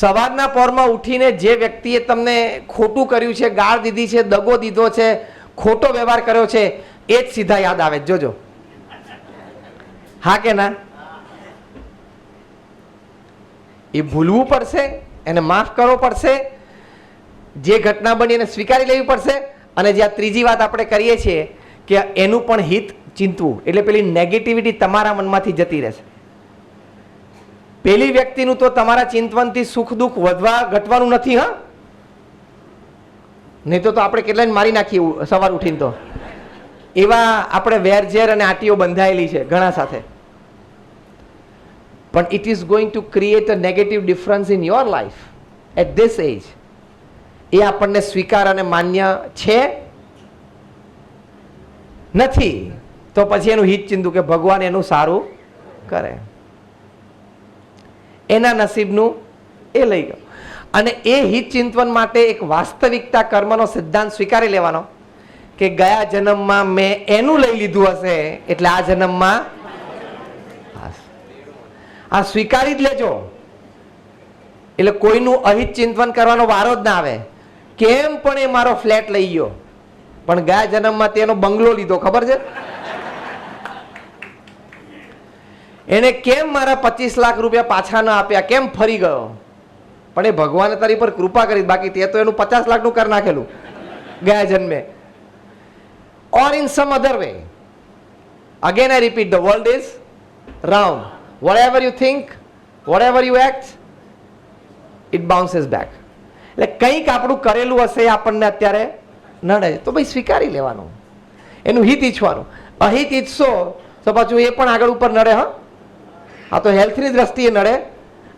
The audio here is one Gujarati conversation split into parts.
સવારના પોરમાં ઉઠીને જે વ્યક્તિએ તમને ખોટું કર્યું છે, ગાળ દીધી છે, દગો દીધો છે, ખોટો વ્યવહાર કર્યો છે, એ જ સીધા યાદ આવે જોજો. હા કે ના? એ ભૂલવું પડશે, એને માફ કરવો પડશે, જે ઘટના બની એને સ્વીકારી લેવી પડશે, અને જે આ ત્રીજી વાત આપણે કરીએ છીએ કે એનું પણ હિત ચિંતવું. એટલે પેલી નેગેટિવિટી તમારા મનમાંથી જતી રહેશે. પેલી વ્યક્તિનું તો તમારા ચિંતવનથી સુખ દુઃખ વધવા ઘટવાનું નથી, હા? નહીં તો આપણે કેટલાને મારી નાખીએ સવાર ઉઠીને તો. એવા આપણે વેરઝેર અને આટીઓ બંધાયેલી છે ઘણા સાથે. પણ it is going to create a negative difference in your life at this age એ આપણને સ્વીકાર અને માન્ય છે? નથી. તો પછી એનું હિત ચિંતું કે ભગવાન એનું સારું કરે. એના નસીબનું એ લઈ ગયો. અને એ હિત ચિંતવન માટે એક વાસ્તવિકતા કર્મનો સિદ્ધાંત સ્વીકારી લેવાનો કે ગયા જન્મમાં મેં એનું લઈ લીધું હશે એટલે આ જન્મમાં આ સ્વીકારી જ લેજો. એટલે કોઈનું અહિત ચિંતવન કરવાનો વારો જ ના આવે. કેમ પણ એ મારો ફ્લેટ લઈ ગયો. પણ ગયા જન્મમાં તેનો બંગલો લીધો, ખબર છે? એને કેમ મારા પચીસ લાખ રૂપિયા પાછા ન આપ્યા? કેમ ફરી ગયો? પણ એ ભગવાને તારી પર કૃપા કરી, બાકી તે તો એનું પચાસ લાખનું કરી નાખેલું. ગયા જન્મે. Or in some other way again I repeat the world is round whatever you think whatever you act it bounces back એટલે કંઈક આપણું કરેલું હશે આપણને અત્યારે નડે તો ભાઈ સ્વીકારી લેવાનું. એનું હિત ઈચ્છવાનું. અહિત ઈચ્છશો તો પાછું એ પણ આગળ ઉપર નડે, હા? આ તો હેલ્થની દ્રષ્ટિએ નડે.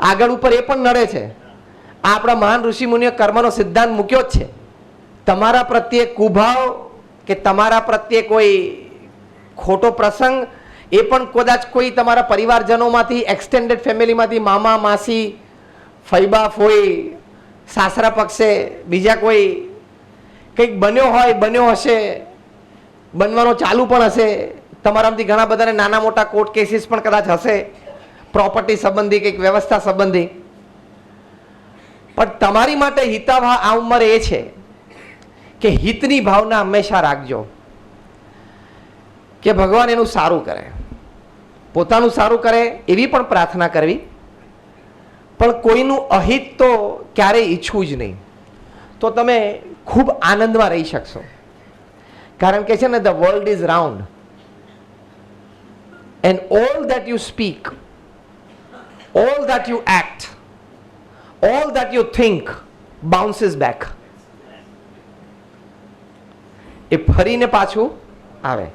આગળ ઉપર એ પણ નડે છે. આ આપણા મહાન ઋષિ મુનિએ કર્મનો સિદ્ધાંત મૂક્યો જ છે. તમારા પ્રત્યે કુભાવ કે તમારા પ્રત્યે કોઈ ખોટો પ્રસંગ, એ પણ કદાચ કોઈ તમારા પરિવારજનોમાંથી એક્સટેન્ડેડ ફેમિલીમાંથી મામા, માસી, ફૈબા, ફોઈ, સાસરા પક્ષે બીજા કોઈ કંઈક બન્યો હોય, બન્યો હશે, બનવાનો ચાલુ પણ હશે, તમારામાંથી ઘણા બધાને નાના મોટા કોર્ટ કેસીસ પણ કદાચ હશે. પ્રોપર્ટી સંબંધી કંઈક વ્યવસ્થા સંબંધી. પણ તમારી માટે હિતાવહ આ ઉંમર એ છે કે હિતની ભાવના હંમેશા રાખજો. કે ભગવાન એનું સારું કરે. પોતાનું સારું કરે એવી પણ પ્રાર્થના કરવી. પણ કોઈનું અહિત તો ક્યારેય ઈચ્છવું જ નહીં. તો તમે ખૂબ આનંદમાં રહી શકશો. કારણ કે છે ને the world is round and all that you speak all that you act all that you think bounces back એ ફરીને પાછું આવે.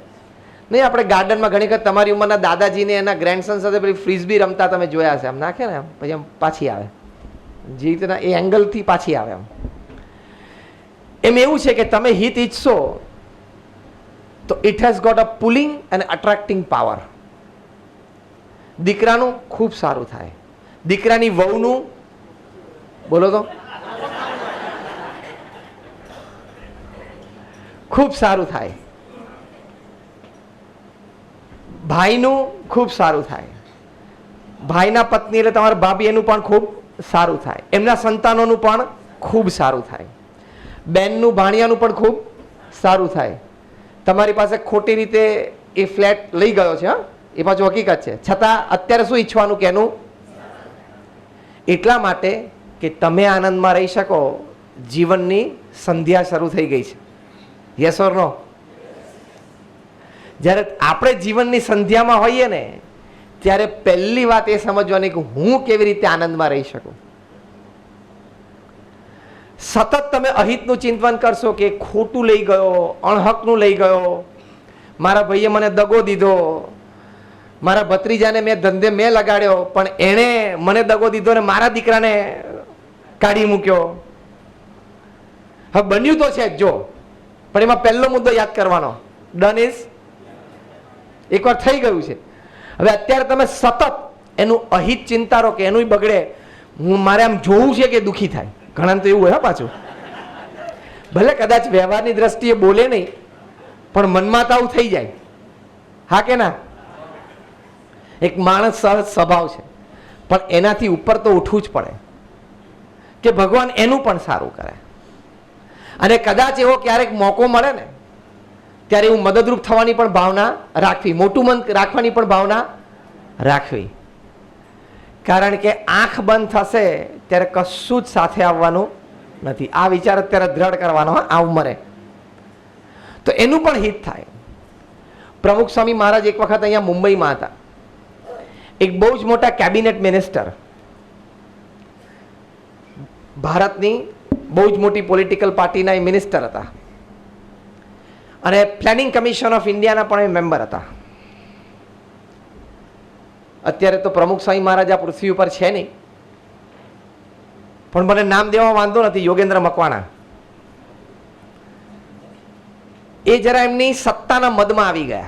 નહીં, આપણે ગાર્ડનમાં ઘણી વખત તમારી ઉંમરના દાદાજીને એના ગ્રેન્ડસન સાથે પેલી ફ્રીઝબી રમતા તમે જોયા છે આમ નાખે ને આમ પછી આમ પાછી આવે. જે રીતના એ એંગલથી પાછી આવે આમ એમ એવું છે કે તમે હિત ઈચ્છશો તો it has got a pulling and attracting power દીકરાનું ખૂબ સારું થાય. દીકરાની વહુનું, બોલો તો. ખૂબ સારું થાય. ભાઈનું ખૂબ સારું થાય. ભાઈના પત્ની એટલે તમારા ભાભી એનું પણ ખૂબ સારું થાય. એમના સંતાનોનું પણ ખૂબ સારું થાય. બેનનું, ભાણિયાનું પણ ખૂબ સારું થાય. તમારી પાસે ખોટી રીતે એ ફ્લેટ લઈ ગયો છે, હા? એ પાછું હકીકત છે. છતાં અત્યારે શું ઈચ્છવાનું કે એનું એટલા માટે કે તમે આનંદમાં રહી શકો. જીવનની સંધ્યા શરૂ થઈ ગઈ છે. યસ ઓર નો જ્યારે આપણે જીવનની સંધ્યામાં હોઈએ ને, ત્યારે પહેલી વાત એ સમજવાની કે હું કેવી રીતે આનંદમાં રહી શકું? સતત તમે અહિતનું ચિંતન કરશો કે ખોટું લઈ ગયો, અણહકનું લઈ ગયો, મારા ભાઈએ મને દગો દીધો મારા ભત્રીજાને મેં ધંધે મેં લગાડ્યો, પણ એણે મને દગો દીધો ને મારા દીકરાને કાઢી મૂક્યો. હવે બન્યું તો છે જ પણ એમાં પહેલો મુદ્દો યાદ કરવાનો. ડન ઇઝ એકવાર થઈ ગયું છે. હવે અત્યારે તમે સતત એનું અહિત ચિંતારો કે એનું બગડે. હું મારે આમ જોવું છે કે દુઃખી થાય. ઘણા તો એવું હોય પાછું. ભલે કદાચ વ્યવહારની દ્રષ્ટિએ બોલે નહીં, પણ મનમાં તો આવું થઈ જાય. હા કે ના? એક માણસ સ્વભાવ છે. પણ એનાથી ઉપર તો ઉઠવું જ પડે. કે ભગવાન એનું પણ સારું કરે. અને કદાચ એવો ક્યારેક મોકો મળે ને, ત્યારે હું મદદરૂપ થવાની પણ ભાવના રાખવી, મોટું મન રાખવાની પણ ભાવના રાખવી. કારણ કે આંખ બંધ થશે ત્યારે કશું જ સાથે આવવાનું નથી. આ વિચાર અત્યારે દ્રઢ કરવાનો આ ઉંમરે. તો એનું પણ હિત થાય. પ્રમુખ સ્વામી મહારાજ એક વખત અહીંયા મુંબઈમાં હતા. એક બહુ જ મોટા કેબિનેટ મિનિસ્ટર. ભારતની બહુ જ મોટી પોલિટિકલ પાર્ટીના એ મિનિસ્ટર હતા. અને પ્લાનિંગ કમિશન ઓફ ઇન્ડિયાના પણ એ મેમ્બર હતા. અત્યારે તો પ્રમુખ સ્વામી મહારાજ આ પૃથ્વી ઉપર છે નહીં. પણ મને નામ દેવા વાંધો નથી, યોગેન્દ્ર મકવાણા. એ જરા એમની સત્તાના મદમાં આવી ગયા.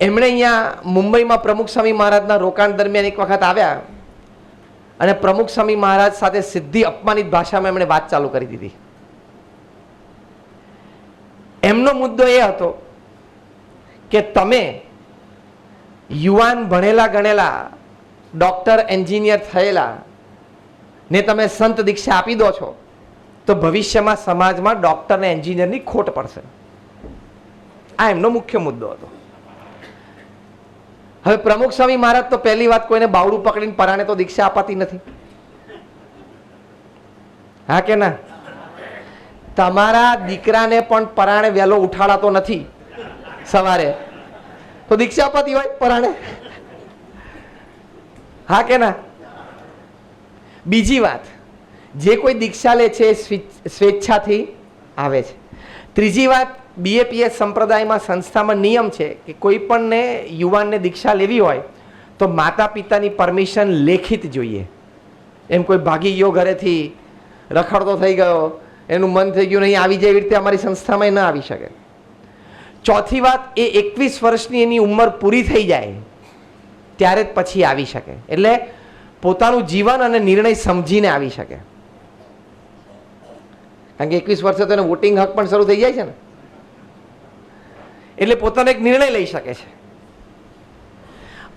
એમણે અહીંયા મુંબઈમાં પ્રમુખ સ્વામી મહારાજના રોકાણ દરમિયાન એક વખત આવ્યા અને પ્રમુખ સ્વામી મહારાજ સાથે સીધી અપમાનિત ભાષામાં એમણે વાત ચાલુ કરી દીધી. એમનો મુદ્દો એ હતો કે તમે યુવાન ભણેલા ગણેલા, ડોક્ટર, એન્જિનિયર થયેલા ને તમે સંત દીક્ષા આપી દો છો, તો ભવિષ્યમાં સમાજમાં ડોક્ટર ને એન્જિનિયરની ખોટ પડશે. આ એમનો મુખ્ય મુદ્દો હતો. હવે પ્રમુખ સ્વામી મહારાજ તો પહેલી વાત કોઈને બાવડું પકડીને પરાણે તો દીક્ષા અપાતી નથી. હા કે ના? તમારા દીકરાને પણ પરાણે વહેલો ઉઠાડાતો નથી સવારે. તો દીક્ષા અપાતી હોય પરાણે? હા કે ના? બીજી વાત, જે કોઈ દીક્ષા લે છે સ્વેચ્છાથી આવે છે. ત્રીજી વાત બીએપીએસ સંપ્રદાયમાં સંસ્થામાં નિયમ છે કે કોઈ પણને યુવાનને દીક્ષા લેવી હોય, તો માતા પિતાની પરમિશન લેખિત જોઈએ. એમ કોઈ ભાગી ગયો ઘરેથી રખડતો થઈ ગયો, એનું મન થઈ ગયું નહીં, આવી જાય એવી રીતે અમારી સંસ્થામાં ન આવી શકે. ચોથી વાત, એ એકવીસ વર્ષની એની ઉંમર પૂરી થઈ જાય, ત્યારે જ પછી આવી શકે. એટલે પોતાનું જીવન અને નિર્ણય સમજીને આવી શકે. કારણ કે એકવીસ વર્ષે તો એને વોટિંગ હક પણ શરૂ થઈ જાય છે ને. એટલે પોતાનો એક નિર્ણય લઈ શકે છે.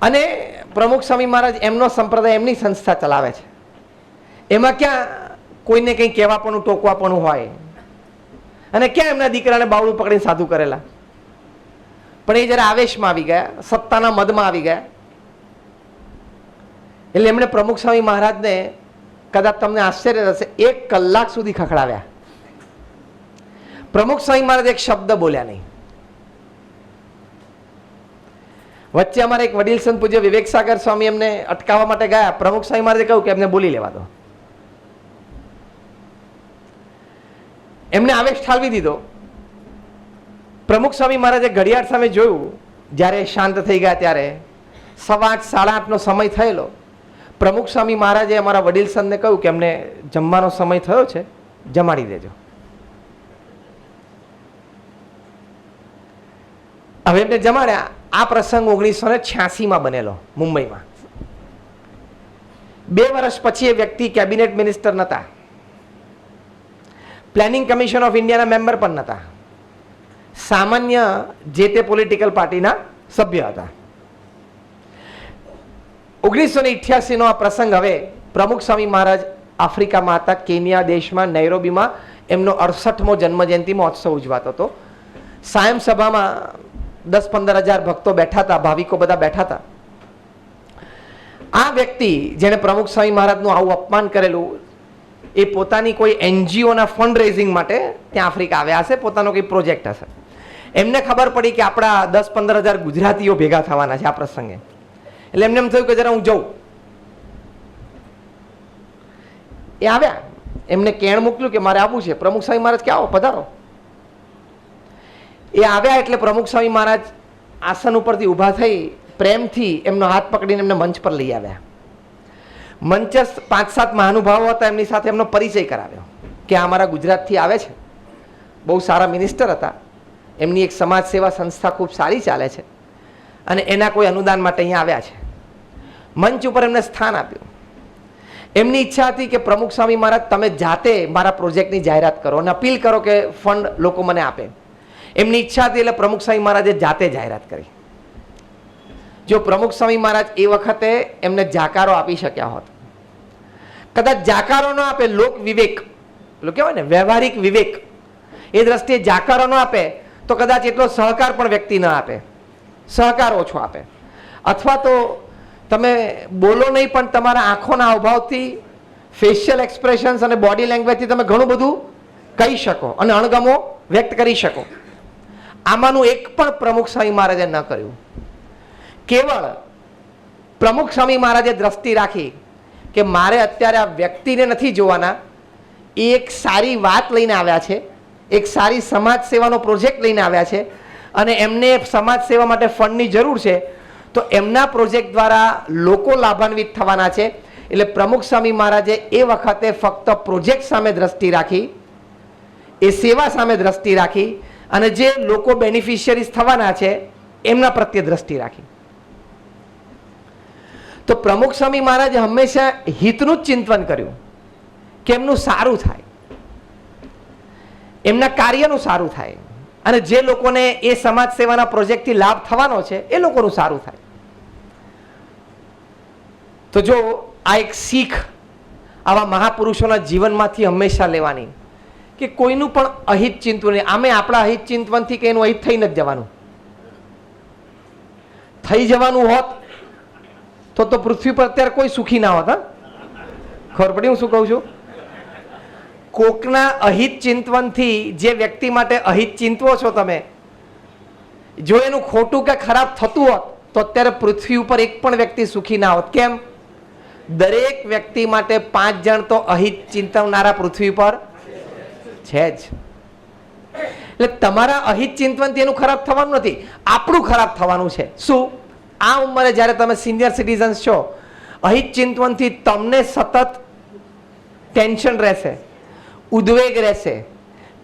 અને પ્રમુખ સ્વામી મહારાજ એમનો સંપ્રદાય એમની સંસ્થા ચલાવે છે. એમાં ક્યાં કોઈને કંઈ કહેવાપણું, ટોકવાપણું હોય. અને ક્યાં એમના દીકરાને બાવડું પકડીને સાધુ કરેલા. પણ એ જરા આવેશમાં આવી ગયા, સત્તાના મદમાં આવી ગયા. એટલે એમણે પ્રમુખ સ્વામી મહારાજને કદાચ તમને આશ્ચર્ય થશે, એક કલાક સુધી ખખડાવ્યા. પ્રમુખ સ્વામી મહારાજ એક શબ્દ બોલ્યા નહીં. વચ્ચે અમારે એક વડીલ સંત પૂજ્ય વિવેક સાગર સ્વામી એમને અટકાવવા માટે ગયા. પ્રમુખ સ્વામી મહારાજે કહ્યું કે એમને બોલી લેવા દો. એમને આવેશ ઠાલવી દીધો. પ્રમુખ સ્વામી મહારાજે ઘડિયાળ સામે જોયું. જ્યારે શાંત થઈ ગયા ત્યારે સવા આઠ સાડા આઠનો સમય થયેલો. પ્રમુખ સ્વામી મહારાજે અમારા વડીલ સંતને કહ્યું કે એમને જમવાનો સમય થયો છે, જમાડી દેજો. હવે એમને જમાડ્યા. આ પ્રસંગ ઓગણીસો ને છ્યાસીમાં બનેલો, મુંબઈમાં. બે વર્ષ પછી એ વ્યક્તિ કેબિનેટ મિનિસ્ટર નહોતા પ્લાનિંગ કમિશન ઓફ ઇન્ડિયાના મેમ્બર પણ નહોતા સામાન્ય જે તે પોલિટિકલ પાર્ટીના સભ્ય હતા. ઓગણીસો ને ઇઠ્યાસીનો આ પ્રસંગ હવે પ્રમુખ સ્વામી મહારાજ આફ્રિકામાં હતા કેન્યા દેશમાં, નૈરોબીમાં એમનો અડસઠમો જન્મજયંતિ મહોત્સવ ઉજવાતો હતો. સાયમ સભામાં દસ પંદર હજાર ભક્તો બેઠા હતા ભાવિકો બધા બેઠા હતા આ વ્યક્તિ જેણે પ્રમુખ સ્વામી મહારાજનું આવું અપમાન કરેલું, એ પોતાની કોઈ એનજીઓના ફંડ રેઝિંગ માટે ત્યાં આફ્રિકા આવ્યા હશે, પોતાનો કોઈ પ્રોજેક્ટ હશે. એમને ખબર પડી કે આપણા દસ પંદર હજાર ગુજરાતીઓ ભેગા થવાના છે આ પ્રસંગે. એટલે એમને એમ થયું કે જરા હું જઉં. એ આવ્યા. એમને કેણ મોકલ્યું કે મારે આવવું છે. પ્રમુખ સ્વામી મહારાજ કે આવો, પધારો. એ આવ્યા એટલે પ્રમુખ સ્વામી મહારાજ આસન ઉપરથી ઊભા થઈ પ્રેમથી એમનો હાથ પકડીને એમને મંચ પર લઈ આવ્યા. મંચસ્થ પાંચ સાત મહાનુભાવો હતા, એમની સાથે એમનો પરિચય કરાવ્યો કે આ અમારા ગુજરાતથી આવે છે. બહુ સારા મિનિસ્ટર હતા. એમની એક સમાજ સેવા સંસ્થા ખૂબ સારી ચાલે છે અને એના કોઈ અનુદાન માટે અહીંયા આવ્યા છે. મંચ ઉપર એમને સ્થાન આપ્યું. એમની ઈચ્છા હતી કે પ્રમુખ સ્વામી મહારાજ, તમે જાતે મારા પ્રોજેક્ટની જાહેરાત કરો અને અપીલ કરો કે ફંડ લોકો મને આપે. એમની ઈચ્છા હતી એટલે પ્રમુખ સ્વામી મહારાજે જાતે જાહેરાત કરી. જો પ્રમુખ સ્વામી મહારાજ એ વખતે એમને જાકારો આપી શક્યા હોત. કદાચ જાકારો ન આપે, લોક વિવેક પેલું કહેવાય ને, વ્યવહારિક વિવેક, એ દ્રષ્ટિએ જાકારો ન આપે, તો કદાચ એટલો સહકાર પણ વ્યક્તિ ન આપે. સહકાર ઓછો આપે. અથવા તો તમે બોલો નહીં, પણ તમારા આંખોના અભાવથી ફેશિયલ એક્સપ્રેશન્સ અને બોડી લેંગ્વેજથી તમે ઘણું બધું કહી શકો અને અણગમો વ્યક્ત કરી શકો. આમાંનું એક પણ પ્રમુખ સ્વામી મહારાજે ન કર્યું. કેવળ પ્રમુખ સ્વામી મહારાજે દ્રષ્ટિ રાખી કે મારે અત્યારે આ વ્યક્તિને નથી જોવાના. એ એક સારી વાત લઈને આવ્યા છે, એક સારી સમાજ સેવાનો પ્રોજેક્ટ લઈને આવ્યા છે અને એમને સમાજ સેવા માટે ફંડની જરૂર છે. તો એમના પ્રોજેક્ટ દ્વારા લોકો લાભાન્વિત થવાના છે. એટલે પ્રમુખ સ્વામી મહારાજે એ વખતે ફક્ત પ્રોજેક્ટ સામે દ્રષ્ટિ રાખી, એ સેવા સામે દ્રષ્ટિ રાખી અને જે લોકો બેનિફિશિયરીઝ થવાના છે, એમના પ્રત્યે દ્રષ્ટિ રાખી. તો પ્રમુખ સ્વામી મહારાજે હંમેશા હિતનું જ ચિંતન કર્યું કે એમનું સારું થાય. એમના કાર્યનું સારું થાય. અને જે લોકોને એ સમાજ સેવાના પ્રોજેક્ટથી લાભ થવાનો છે, એ લોકોનું સારું થાય. તો જો આ એક શીખ આવા મહાપુરુષોના જીવનમાંથી હંમેશા લેવાની કે કોઈનું પણ અહિત ચિંતવું નહીં. આમે આપણા અહિત ચિંતવનથી કે એનું અહિત થઈ નથી જવાનું? થઈ જવાનું હોત તો તો પૃથ્વી પર અત્યારે કોઈ સુખી ના હોત ખબર પડી હું શું કહું છું? કોકના અહિત ચિંતવનથી જે વ્યક્તિ માટે અહિત ચિંતવો છો તમે, જો એનું ખોટું કે ખરાબ થતું હોત, તો અત્યારે પૃથ્વી ઉપર એક પણ વ્યક્તિ સુખી ના હોત. કેમ? દરેક વ્યક્તિ માટે પાંચ જણ તો અહિત ચિંતવનારા પૃથ્વી પર છે જ. એટલે તમારા અહિત ચિંતવનથી એનું ખરાબ થવાનું નથી. આપણું ખરાબ થવાનું છે. શું? આ ઉંમરે જ્યારે તમે સિનિયર સિટીઝન્સ છો, અહિત ચિંતવનથી તમને સતત ટેન્શન રહેશે, ઉદ્વેગ રહેશે,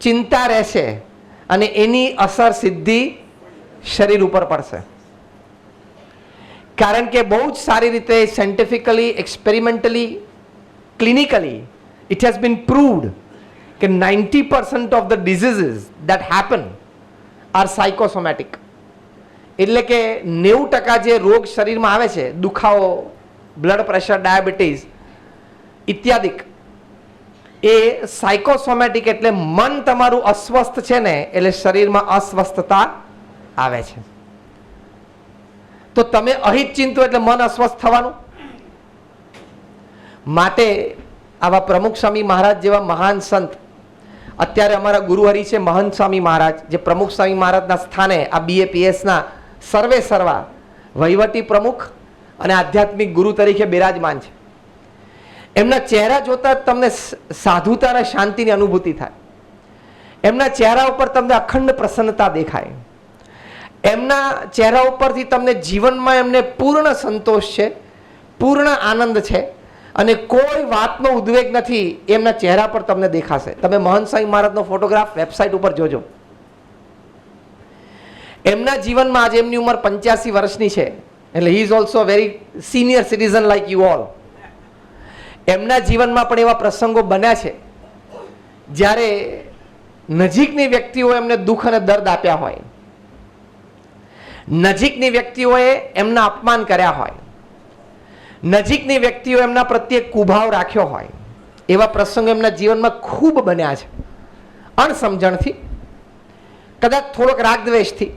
ચિંતા રહેશે અને એની અસર સીધી શરીર ઉપર પડશે. કારણ કે બહુ જ સારી રીતે scientifically experimentally clinically it has been proved કે ninety percent of the diseases that happen are psychosomatic એટલે કે નેવું ટકા જે રોગ શરીરમાં આવે છે, દુખાવો બ્લડ પ્રેશર ડાયાબિટીસ ઇત્યાદિક એ સાયકોસોમેટિક એટલે મન તમારું અસ્વસ્થ છે ને, એટલે શરીરમાં અસ્વસ્થતા આવે છે. તો તમે અહિત ચિંતો એટલે મન અસ્વસ્થ થવાનું? માટે આવા પ્રમુખ સ્વામી મહારાજ જેવા મહાન સંત અત્યારે અમારા ગુરુહરિ છે મહંત સ્વામી મહારાજ, જે પ્રમુખ સ્વામી મહારાજના સ્થાને આ બીએપીએસના સર્વે સર્વા વહીવટી પ્રમુખ અને આધ્યાત્મિક ગુરુ તરીકે બિરાજમાન છે. એમના ચહેરા જોતા તમને સાધુતા અને શાંતિની અનુભૂતિ થાય. એમના ચહેરા ઉપર તમને અખંડ પ્રસન્નતા દેખાય. એમના ચહેરા ઉપરથી તમને જીવનમાં એમને પૂર્ણ સંતોષ છે, પૂર્ણ આનંદ છે. અને કોઈ વાતનો ઉદ્વેગ નથી એમના ચહેરા પર તમને દેખાશે. તમે મહંત સ્વામી મહારાજનો ફોટોગ્રાફ વેબસાઇટ ઉપર જોજો. એમના જીવનમાં આજે એમની ઉંમર પંચ્યાસી વર્ષની છે. એટલે he is also very senior citizen like you all એમના જીવનમાં પણ એવા પ્રસંગો બન્યા છે. જ્યારે નજીકની વ્યક્તિઓ એમને દુઃખ અને દર્દ આપ્યા હોય. નજીકની વ્યક્તિઓએ એમના અપમાન કર્યા હોય. નજીકની વ્યક્તિઓ એમના પ્રત્યે કુભાવ રાખ્યો હોય, એવા પ્રસંગો એમના જીવનમાં ખૂબ બન્યા છે. અણસમજણથી, કદાચ થોડોક રાગદ્વેષથી.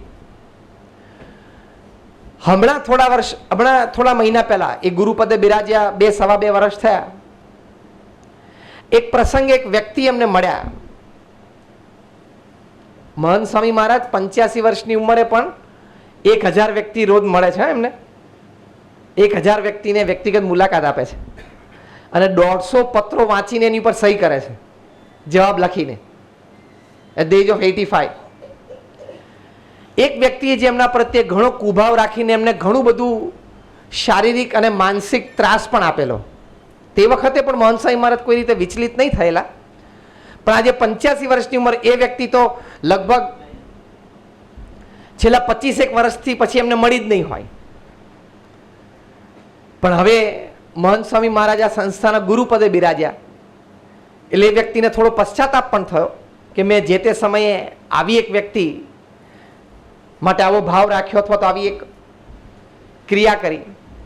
હમણાં થોડા વર્ષ, હમણાં થોડા મહિના પહેલા એ ગુરુપદે બિરાજ્યા, બે સવા બે વર્ષ થયા. એક પ્રસંગે એક વ્યક્તિ એમને મળ્યા. મહંત સ્વામી મહારાજ પંચ્યાસી વર્ષની ઉંમરે પણ એક હજાર વ્યક્તિ રોજ મળે છે એમને. એક હજાર વ્યક્તિને વ્યક્તિગત મુલાકાત આપે છે. અને દોઢસો પત્રો વાંચીને એની પર સહી કરે છે. જવાબ લખીને. At the of eighty five એક વ્યક્તિએ જે એમના પ્રત્યે ઘણો કુભાવ રાખીને એમને ઘણું બધું શારીરિક અને માનસિક ત્રાસ પણ આપેલો. તે વખતે પણ મોહનસા ઇમારત કોઈ રીતે વિચલિત નહીં થયેલા. પણ આજે પંચ્યાસી વર્ષની ઉંમર એ વ્યક્તિ તો લગભગ છેલ્લા પચીસેક વર્ષથી પછી એમને મળી જ નહીં હોય. પણ હવે મહંત સ્વામી મહારાજ આ સંસ્થાના ગુરુપદે બિરાજ્યા. એટલે એ વ્યક્તિને થોડો પશ્ચાતાપ પણ થયો કે મેં જે તે સમયે આવી એક વ્યક્તિ માટે આવો ભાવ રાખ્યો અથવા તો આવી એક ક્રિયા કરી,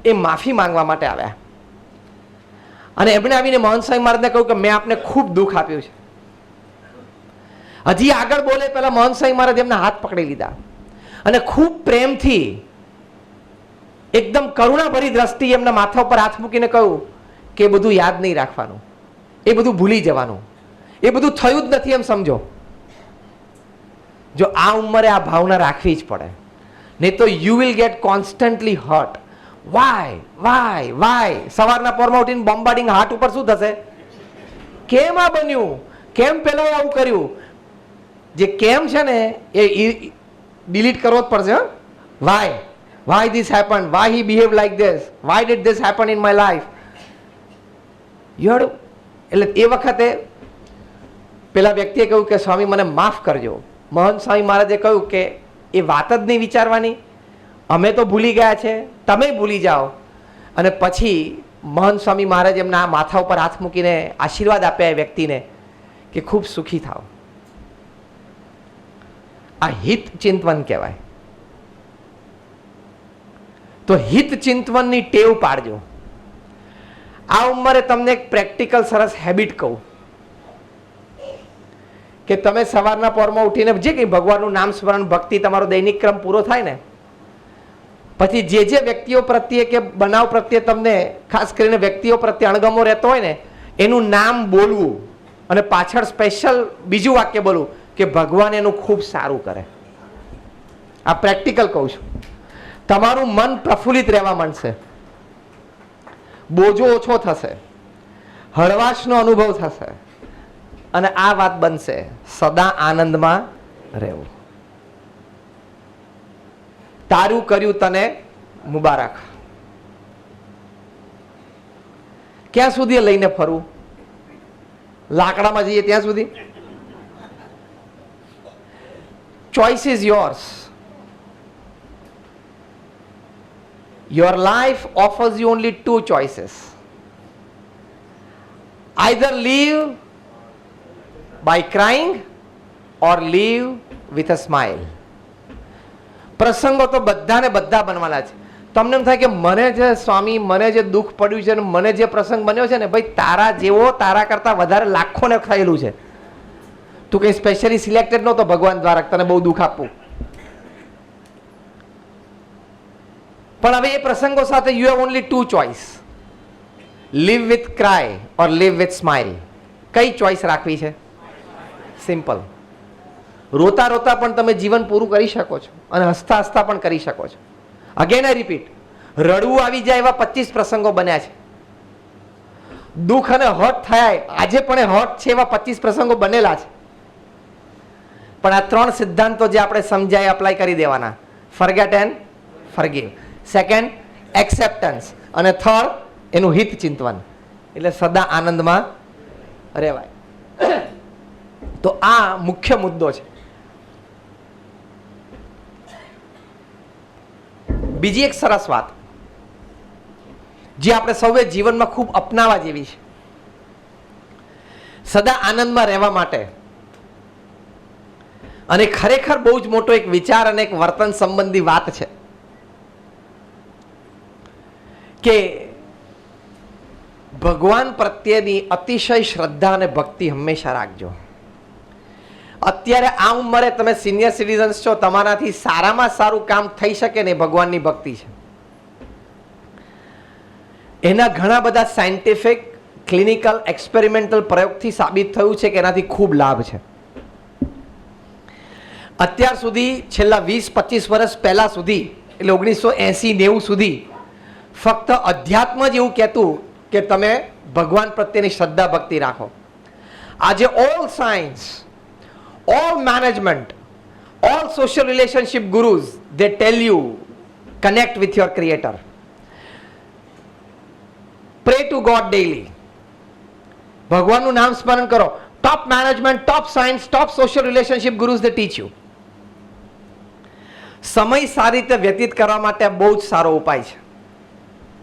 એ માફી માંગવા માટે આવ્યા. અને એમણે આવીને મોહન સ્વામી મહારાજને કહ્યું કે મેં આપને ખૂબ દુઃખ આપ્યું છે. હજી આગળ બોલે પહેલાં મોહન સ્વામી મહારાજ એમના હાથ પકડી લીધા. અને ખૂબ પ્રેમથી એકદમ કરુણાભરી દ્રષ્ટિ એમના માથા ઉપર હાથ મૂકીને કહ્યું કે બધું યાદ નહીં રાખવાનું. એ બધું ભૂલી જવાનું. એ બધું થયું જ નથી એમ સમજો. જો આ ઉંમરે આ ભાવના રાખવી જ પડે. નહીં તો you will get constantly hurt why why why સવારના પોરમાં ઉઠીને બોમ્બાર્ડિંગ હાર્ટ ઉપર શું થશે? કેમ આ બન્યું? કેમ પેલા આવું કર્યું? જે કેમ છે ને એ ડિલીટ કરવો જ પડશે why why this happen why he behave like this why did this happen in my life you એટલે એ વખતે પેલા વ્યક્તિએ કહ્યું કે, સ્વામી, મને માફ કરજો. મહંત સ્વામી મહારાજે કહ્યું કે, એ વાત જ નહીં વિચારવાની. અમે તો ભૂલી ગયા છે. તમે ભૂલી જાઓ. અને પછી મહંત સ્વામી મહારાજ એમના માથા ઉપર હાથ મૂકીને આશીર્વાદ આપ્યા એ વ્યક્તિને કે, ખૂબ સુખી થાવ. આ હિત ચિંતવન કહેવાય. તો હિત ચિંતવનની ટેવ પાડજો. આ ઉંમરે તમને એક પ્રેક્ટિકલ સરસ હેબિટ કહું. કે તમે સવારના પોરમાં ઉઠીને જે કંઈ ભગવાનનું નામ સ્મરણ, ભક્તિ, તમારો દૈનિક ક્રમ પૂરો થાય ને, પછી જે જે વ્યક્તિઓ પ્રત્યે કે બનાવ પ્રત્યે તમને, ખાસ કરીને વ્યક્તિઓ પ્રત્યે અણગમો રહેતો હોય ને, એનું નામ બોલવું અને પાછળ સ્પેશિયલ બીજું વાક્ય બોલવું કે ભગવાન એનું ખૂબ સારું કરે. આ પ્રેક્ટિકલ કહું છું. તમારું મન પ્રફુલ્લિત રહેવા માંડશે. બોજો ઓછો થશે. હળવાશનો અનુભવ થશે. અને આ વાત બનશે. સદા આનંદમાં રહેવું. તારું કર્યું તને મુબારક. ક્યાં સુધી લઈને ફરવું લાકડામાં જઈએ ત્યાં સુધી? Choice is yours your life offers you only two choices either live by crying or live with a smile. પ્રસંગો તો બધાને બધા બનવાના છે. તમને એમ થાય કે મને જે સ્વામી, મને જે દુઃખ પડ્યું છે ને મને જે પ્રસંગ બન્યો છે ને, ભાઈ, તારા જેવો, તારા કરતાં વધારે લાખોને થયેલું છે. તું કંઈ સ્પેશિયલી સિલેક્ટેડ નહોતો ભગવાન દ્વારા તને બહુ દુઃખ આપવું. પણ હવે એ પ્રસંગો સાથે you have only two choice live with cry or live with smile કઈ ચોઇસ રાખવી છે? સિમ્પલ રોતા રોતા પણ તમે જીવન પૂરું કરી શકો છો અને હસતા હસતા પણ કરી શકો છો. અગેન આઈ રિપીટ રડવું આવી જાય એવા પચીસ પ્રસંગો બન્યા છે. દુઃખ અને હટ થયા, આજે પણ એ હટ છે એવા પચીસ પ્રસંગો બનેલા છે. પણ આ ત્રણ સિદ્ધાંતો જે આપણે સમજાય અપ્લાય કરી દેવાના. Forget and forgive second acceptance અને થર્ડ એનું હિત ચિંતવન. એટલે સદા આનંદમાં રહેવાય. તો આ મુખ્ય મુદ્દો છે. બીજી એક સરસ વાત. જે આપણે સૌએ જીવનમાં ખૂબ અપનાવવા જેવી છે. સદા આનંદમાં રહેવા માટે. અને ખરેખર બહુ જ મોટો એક વિચાર અને એક વર્તન સંબંધી વાત છે. કે ભગવાન પ્રત્યેની અતિશય શ્રદ્ધા અને ભક્તિ હંમેશા રાખજો. અત્યારે આ ઉંમરે તમે સિનિયર સિટીઝન્સ છો, તમારાથી સારામાં સારું કામ થઈ શકે ને ભગવાનની ભક્તિ છે. એના ઘણા બધા સાયન્ટિફિક ક્લિનિકલ એક્સપેરિમેન્ટલ પ્રયોગથી સાબિત થયું છે કે એનાથી ખૂબ લાભ છે. અત્યાર સુધી, છેલ્લા વીસ પચીસ વર્ષ પહેલાં સુધી, એટલે ઓગણીસો એંસી નેવું સુધી ફક્ત અધ્યાત્મ જ એવું કહેતું કે તમે ભગવાન પ્રત્યેની શ્રદ્ધા, ભક્તિ રાખો. આજે all science all management all social relationship gurus they tell you connect with your creator pray to God daily ભગવાનનું નામ સ્મરણ કરો. Top management top science top social relationship gurus they teach you સમય સારી રીતે વ્યતીત કરવા માટે બહુ જ સારો ઉપાય છે.